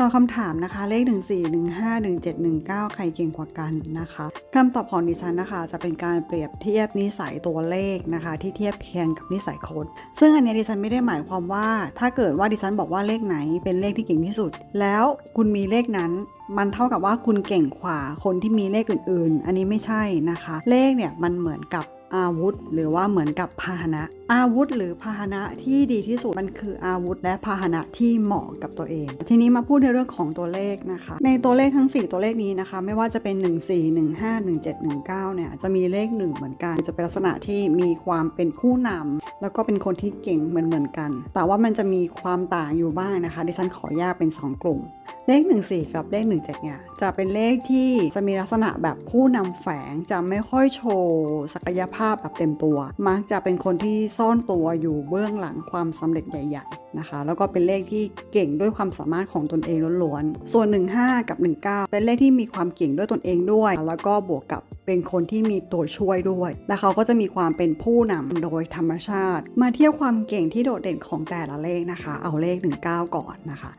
ตอบคำถามนะคะเลข 14 15 17 19 ใครเก่งกว่ากันนะคะคำตอบของดิฉันนะคะ จะเป็นการเปรียบเทียบนิสัยตัวเลขนะคะ ที่เทียบเคียงกับนิสัยคนซึ่งอันนี้ดิฉันไม่ได้หมายความว่า ถ้าเกิดว่าดิฉันบอกว่าเลขไหนเป็นเลขที่เก่งที่สุด แล้วคุณมีเลขนั้นมันเท่ากับว่าคุณเก่งกว่าคนที่มีเลขอื่น ๆ อันนี้ไม่ใช่นะคะ เลขเนี่ยมันเหมือนกับอาวุธ หรือว่าเหมือนกับพาหนะ อาวุธหรือพาหนะที่ดีที่สุดมันคืออาวุธ และพาหนะที่เหมาะกับตัวเอง ทีนี้มาพูดในเรื่องของตัวเลขนะคะ ในตัวเลขทั้ง 4 ตัวเลขนี้นะคะ ไม่ว่าจะเป็น 1 4 1 5 1 7 1 9เนี่ยจะมีเลข 1 เหมือนกัน จะเป็นลักษณะที่มีความเป็นผู้นำแล้วก็เป็นคนที่เก่งเหมือนเหมือนกัน แต่ว่ามันจะมีความต่างอยู่บ้างนะคะ ดิฉันขอแยกเป็น 2 กลุ่ม เลข 14 กับเลข 17เนี่ยจะเป็นเลขที่จะมีลักษณะแบบผู้นำแฝงจะไม่ค่อยโชว์ศักยภาพแบบเต็มตัว มักจะเป็นคนที่ซ่อนตัวอยู่เบื้องหลังความสำเร็จใหญ่ ๆนะคะ แล้วก็เป็นเลขที่เก่งด้วยความสามารถของตนเองล้วนๆ ส่วน 15 กับ 19 เป็นเลขที่มีความเก่งด้วยตนเองด้วย แล้วก็บวกกับ เป็นคนที่มีตัวช่วยด้วย และเขาก็จะมีความเป็นผู้นำโดยธรรมชาติ มาเทียบความเก่งที่โดดเด่นของแต่ละเลขนะคะ เอาเลข 19 ก่อนนะคะ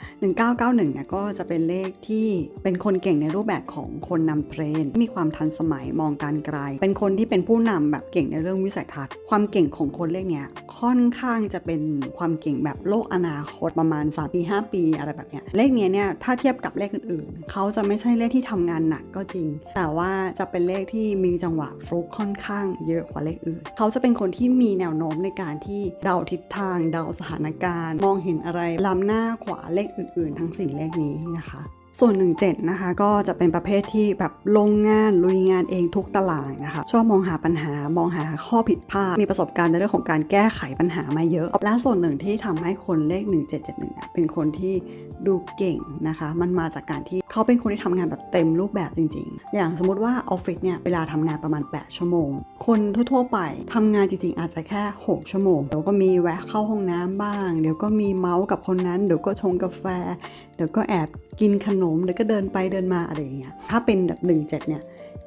1991เนี่ยก็จะเป็นเลขที่เป็นคนเก่งในรูปแบบของคนนำเทรนมีความทันสมัยมองการไกล เป็นคนที่เป็นผู้นำแบบเก่งในเรื่องวิสัยทัศน์ ความเก่งของคนเลขเนี้ยค่อนข้างจะเป็นความเก่งแบบโลกอนาคตประมาณ3ปี5 ปีอะไรแบบเนี้ยเลขเนี้ยเนี่ยถ้าเทียบกับเลขอื่นๆเขาจะไม่ใช่เลขที่ทำงานหนักก็จริง แต่ว่าจะเป็นเลขที่มีจังหวะฟลุกค่อนข้างเยอะกว่าเลขอื่น เขาจะเป็นคนที่มีแนวโน้มในการที่เดาทิศทางเดาสถานการณ์ มองเห็นอะไรล้ำหน้ากว่าเลขอื่นๆ ทั้งสี่เลขนี้นะคะส่วน 17 นะคะ ก็จะเป็นประเภทที่แบบลงงานลุยงานเองทุกตารางนะคะ ชอบมองหาปัญหามองหาข้อผิดพลาด มีประสบการณ์ในเรื่องของการแก้ไขปัญหามาเยอะ และส่วนหนึ่งที่ทำให้คนเลข 1771เนี่ยเป็นคนที่ ดูเก่งนะคะ มันมาจากการที่เขาเป็นคนที่ทำงานแบบเต็มรูปแบบจริง ๆ อย่างสมมติว่าออฟฟิศเนี่ยเวลาทำงานประมาณ 8 ชั่วโมง คนทั่วๆไปทำงานจริง ๆ อาจจะแค่ 6 ชั่วโมง เดี๋ยวก็มีแวะเข้าห้องน้ำบ้าง เดี๋ยวก็มีเมาส์กับคนนั้น เดี๋ยวก็ชงกาแฟ เดี๋ยวก็แอบกินขนม เดี๋ยวก็เดินไปเดินมาอะไรอย่างเงี้ย ถ้าเป็นแบบ17เนี่ย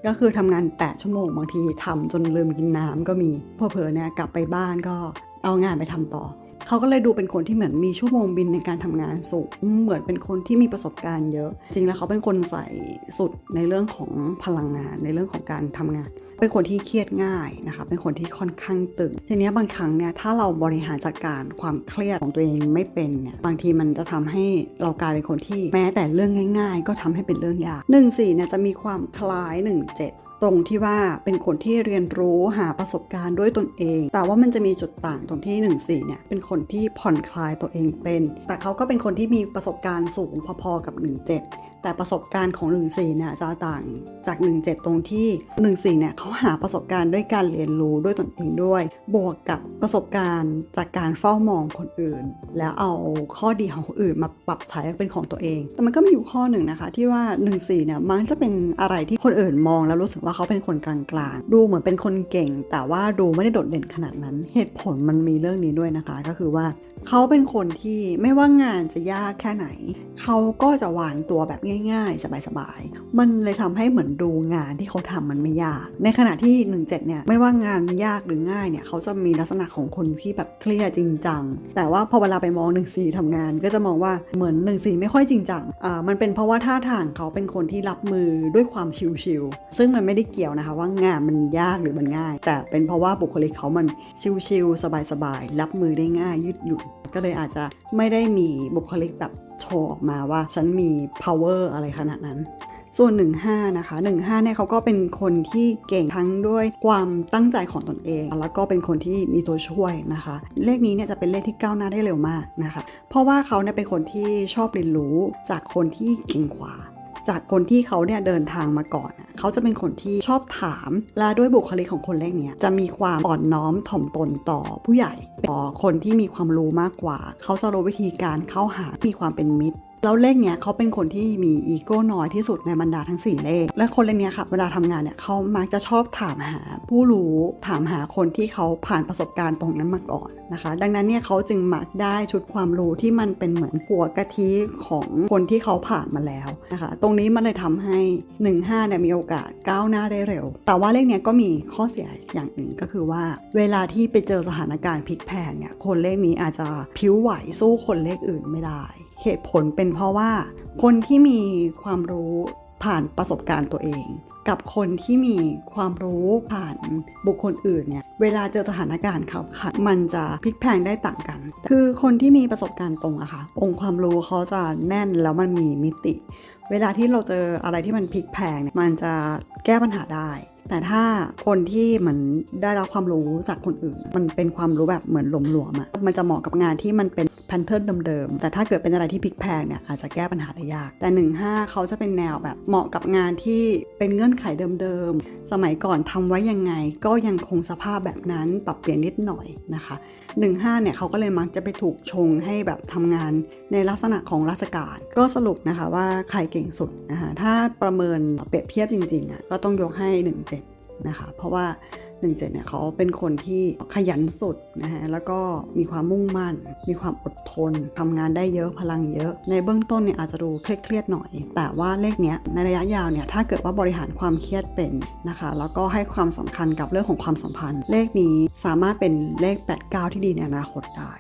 ก็คือทำงาน 8 ชั่วโมง บางทีทำจนลืมกินน้ำก็มีพอเผลอเนี่ยกลับไปบ้านก็เอางานไปทำต่อ เขาก็เลยดูเป็นคนที่เหมือนมีชั่วโมงบินในการทำงานสูงเหมือนเป็นคนที่มีประสบการณ์เยอะ จริงแล้วเขาเป็นคนใส่สุดในเรื่องของพลังงานในเรื่องของการทำงาน เป็นคนที่เครียดง่ายนะคะเป็นคนที่ค่อนข้างตึงทีนี้บางครั้งเนี่ยถ้าเราบริหารจัดการความเครียดของตัวเองไม่เป็นเนี่ยบางทีมันจะทำให้เรากลายเป็นคนที่แม้แต่เรื่องง่าย ๆ ก็ทำให้เป็นเรื่องยากหนึ่งสี่เนี่ยจะมีความคล้ายหนึ่งเจ็ด ตรงที่ว่าเป็นคนที่เรียนรู้หาประสบการณ์ด้วยตนเอง แต่ว่ามันจะมีจุดต่างตรงที่ 14 เนี่ย เป็นคนที่ผ่อนคลายตัวเองเป็น แต่เขาก็เป็นคนที่มีประสบการณ์สูงพอๆกับ 17 แต่ประสบการณ์ของ 14เนี่ยจะต่างจาก 17 ตรงที่ 14เนี่ยเขาหาประสบการณ์ด้วยการเรียนรู้ด้วยตนเองด้วย บวกกับประสบการณ์จากการเฝ้ามองคนอื่น แล้วเอาข้อดีของคนอื่นมาปรับใช้เป็นของตัวเอง แต่มันก็มีอยู่ข้อหนึ่งนะคะ ที่ว่า 14เนี่ยมันจะเป็นอะไรที่คนอื่นมองแล้วรู้สึกว่าเขาเป็นคนกลางๆ ดูเหมือนเป็นคนเก่ง แต่ว่าดูไม่ได้โดดเด่นขนาดนั้น เหตุผลมันมีเรื่องนี้ด้วยนะคะ ก็คือว่า เขาเป็นคนที่ไม่ว่างานจะยากแค่ไหน เขาก็จะวางตัวแบบง่ายๆ สบายๆ มันเลยทำให้เหมือนดูงานที่เขาทำมันไม่ยาก ในขณะที่ 17 เนี่ย ไม่ว่างานยากหรือง่ายเนี่ย เขาจะมีลักษณะของคนที่แบบเครียดจริงจัง แต่ว่าพอเวลาไปมอง 14ทำงาน ก็จะมองว่าเหมือน 14 ไม่ค่อยจริงจัง อ่า มันเป็นเพราะว่าท่าทางเขาเป็นคนที่รับมือด้วยความชิลๆซึ่งมันไม่ได้เกี่ยวนะคะว่างานมันยากหรือมันง่าย แต่เป็นเพราะว่าบุคลิกเขามันชิลๆสบายๆ รับมือได้ง่ายยืดหยุ่นก็เลยอาจจะไม่ได้มีบุคลิกแบบโชว์ออกมาว่าฉันมี power อะไรขนาดนั้น ส่วน 15 นะคะ 15 เนี่ยเขาก็เป็นคนที่เก่งทั้งด้วยความตั้งใจของตนเอง แล้วก็เป็นคนที่มีตัวช่วยนะคะ เลขนี้เนี่ยจะเป็นเลขที่ก้าวหน้าได้เร็วมากนะคะ เพราะว่าเขาเนี่ยเป็นคนที่ชอบเรียนรู้จากคนที่เก่งกว่า จากคนที่เขาเนี่ยเดินทางมาก่อนเขาจะเป็นคนที่ชอบถาม และด้วยบุคลิกของคนแรกเนี่ยจะมีความอ่อนน้อมถ่อมตนต่อผู้ใหญ่ต่อคนที่มีความรู้มากกว่า เขาจะรู้วิธีการเข้าหา มีความเป็นมิตร แล้วเลขเนี้ยเขาเป็นคนที่มีอีโก้น้อยที่สุดในบรรดาทั้ง 4 เลข และคนเลขเนี้ยค่ะ เวลาทำงานเนี่ยเขามักจะชอบถามหาผู้รู้ถามหาคนที่เขาผ่านประสบการณ์ตรงนั้นมาก่อนนะคะ ดังนั้นเนี่ยเขาจึงมักได้ชุดความรู้ที่มันเป็นเหมือนหัวกะทิของคนที่เขาผ่านมาแล้วนะคะ ตรงนี้มันเลยทำให้ 15เนี่ยมีโอกาสก้าวหน้าได้เร็ว แต่ว่าเลขเนี้ยก็มีข้อเสียอย่างหนึ่งก็คือว่า เวลาที่ไปเจอสถานการณ์พลิกแพงเนี่ยคนเลขนี้อาจจะผิวไหวสู้คนเลขอื่นไม่ได้ เหตุผลเป็นเพราะว่า คนที่มีความรู้ผ่านประสบการณ์ตัวเอง กับคนที่มีความรู้ผ่านบุคคลอื่นเนี่ยเวลาเจอสถานการณ์ขับขันมันจะพลิกแพลงได้ต่างกัน คือคนที่มีประสบการณ์ตรงอะค่ะองค์ความรู้เขาจะแน่นแล้วมันมีมิติ เวลาที่เราเจออะไรที่มันพลิกแพลงเนี่ยมันจะแก้ปัญหาได้แต่ถ้าคนที่เหมือนได้รับความรู้จากคนอื่น มันเป็นความรู้แบบเหมือนหลงหลวมอะมันจะเหมาะกับงานที่มันเป็น แพทเทิร์นเดิมๆ แต่ถ้าเกิดเป็นอะไรที่พลิกแพงเนี่ยอาจจะแก้ปัญหาได้ยาก แต่ 15 เขาจะเป็นแนวแบบเหมาะกับงานที่เป็นเงื่อนไขเดิมๆ สมัยก่อนทำไว้ยังไง ก็ยังคงสภาพแบบนั้นปรับเปลี่ยนนิดหน่อยนะคะ 15 เนี่ยเขาก็เลยมักจะไปถูกชงให้แบบทำงานในลักษณะของราชการ ก็สรุปนะคะว่าใครเก่งสุดนะคะ ถ้าประเมินเปรียบเทียบจริงๆอะก็ต้องยกให้ 17 นะคะ เพราะว่า 17เนี่ยเขาเป็นคนที่ขยันสุดนะฮะแล้วก็มีความมุ่งมั่น มีความอดทนทำงานได้เยอะพลังเยอะ ในเบื้องต้นเนี่ยอาจจะดูเครียดๆหน่อย แต่ว่าเลขเนี้ยในระยะยาวเนี่ยถ้าเกิดว่าบริหารความเครียดเป็นนะคะ แล้วก็ให้ความสำคัญกับเรื่องของความสัมพันธ์ เลขนี้สามารถเป็นเลข 89 ที่ดีในอนาคตได้